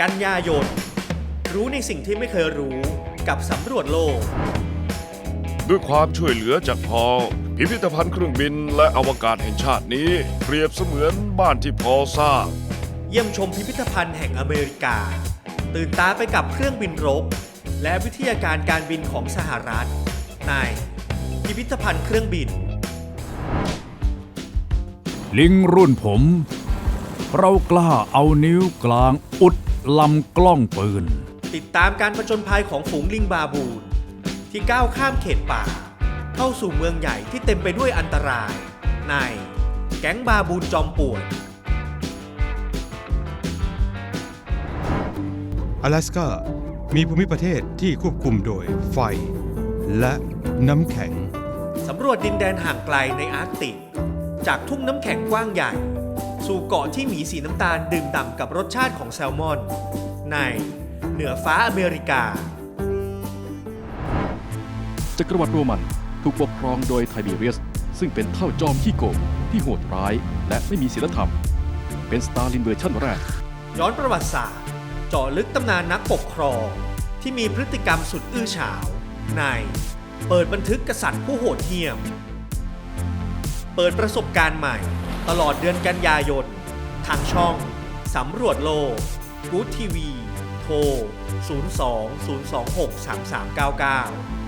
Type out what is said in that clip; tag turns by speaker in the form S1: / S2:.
S1: กันยายน รู้ในสิ่งที่ไม่เคยรู้กับสำรวจโลก
S2: ด้วยความช่วยเหลือจากพอลพิพิธภัณฑ์เครื่องบินและอวกาศแห่งชาตินี้ เปรียบเสมือนบ้านที่พอลสร้าง
S1: เยี่ยมชมพิพิธภัณฑ์แห่งอเมริกา ตื่นตาไปกับเครื่องบินรบ และวิทยาการการบินของสหรัฐ ในพิพิธภัณฑ์เครื่องบิน
S3: ลิงรุ่นผม เรากล้าเอานิ้วกลางอุด ลำกล้องปืน
S1: ติดตามการประจนภัยของฝูงลิงบาบูน ที่ก้าวข้ามเขตป่า เข้าสู่เมืองใหญ่ที่เต็มไปด้วยอันตราย ในแก๊งบาบูนจอมป่วน
S4: 阿ลาสก้มีภูมิประเทศที่ควบคุมโดยไฟ และน้ำแข็ง
S1: สำรวจดินแดนห่างไกลในอาร์กติก จากทุ่งน้ำแข็งกว้างใหญ่ สู่เกาะที่หมีสีน้ำตาลดื่มด่ำกับรสชาติของแซลมอน ในเหนือฟ้าอเมริกา
S5: จักรวรรดิโรมันถูกปกครองโดยไทเบเรียส ซึ่งเป็นเท่าจอมขี้โกงที่โหดร้ายและไม่มีศีลธรรม เป็นสตาลินเวอร์ชั่นแรก
S1: ย้อนประวัติศาสตร์เจาะลึกตำนานนักปกครอง ที่มีพฤติกรรมสุดอื้อฉาว ในเปิดบันทึกกษัตริย์ผู้โหดเหี้ยม เปิดประสบการณ์ใหม่ ตลอดเดือนกันยายน ทางช่องสำรวจโลกกู๊ดทีวี โทร 02 026 3399